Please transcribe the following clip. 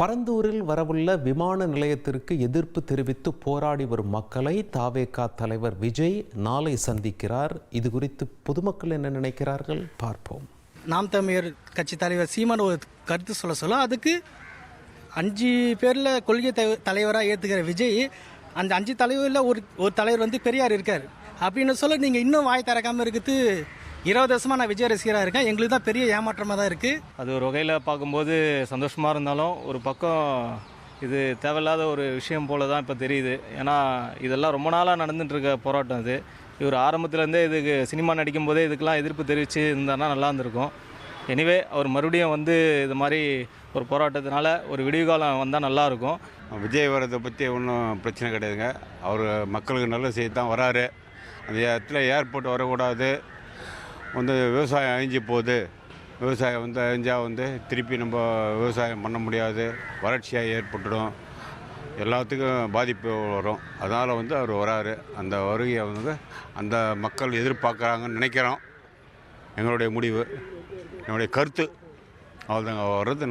பரந்தூரில் வரவுள்ள விமான நிலையத்திற்கு எதிர்ப்பு தெரிவித்து போராடி வரும் மக்களை தாவேகா தலைவர் விஜய் நாளை சந்திக்கிறார். இது குறித்து பொதுமக்கள் என்ன நினைக்கிறார்கள்? பார்ப்போம். நாம் தமிழர் கட்சி தலைவர் சீமான் ஒரு கருத்து சொல்ல சொல்ல அதுக்கு அஞ்சு பேரில் கொள்கை தலைவராக ஏற்றுக்கிற விஜய் அந்த அஞ்சு தலைவரில் ஒரு ஒரு தலைவர் வந்து பெரியார் இருக்கார். அப்படின்னு சொல்ல நீங்கள் இன்னும் வாய் திறக்காமல் இருக்குது இருபது வருஷமாக நான் விஜய் ரசிகராக இருக்கேன். எங்களுக்கு தான் பெரிய ஏமாற்றமாக தான் இருக்குது அது ஒரு வகையில் பார்க்கும்போது சந்தோஷமாக இருந்தாலும் ஒரு பக்கம் இது தேவையில்லாத ஒரு விஷயம் போல தான் இப்போ தெரியுது. ஏன்னா இதெல்லாம் ரொம்ப நாளாக நடந்துட்டு இருக்க போராட்டம் இது. இவர் ஆரம்பத்துலேருந்தே இதுக்கு சினிமா நடிக்கும் போதே இதுக்கெல்லாம் எதிர்ப்பு தெரிவித்து இருந்தாருன்னா நல்லா இருந்திருக்கும். எனிவே அவர் மறுபடியும் வந்து இது மாதிரி ஒரு போராட்டத்தினால ஒரு விடிவுகாலம் வந்தால் நல்லாயிருக்கும் விஜய் வரதை பற்றி ஒன்றும் பிரச்சனை கிடையாதுங்க. அவர் மக்களுக்கு நல்ல செய்தி தான் வராரு. அந்த இடத்துல ஏர்போர்ட் வரக்கூடாது. வந்து விவசாயம் அழிஞ்சு போகுது. விவசாயம் வந்து அழிஞ்சால் வந்து திருப்பி நம்ம விவசாயம் பண்ண முடியாது. வறட்சியாக ஏற்பட்டுடும். எல்லாத்துக்கும் பாதிப்பு வரும். அதனால் வந்து அவர் வராரு. அந்த வருகையை வந்து அந்த மக்கள் எதிர்பார்க்குறாங்கன்னு நினைக்கிறோம். எங்களுடைய முடிவு. என்னுடைய கருத்து. அவ்வளோதாங்க வர்றது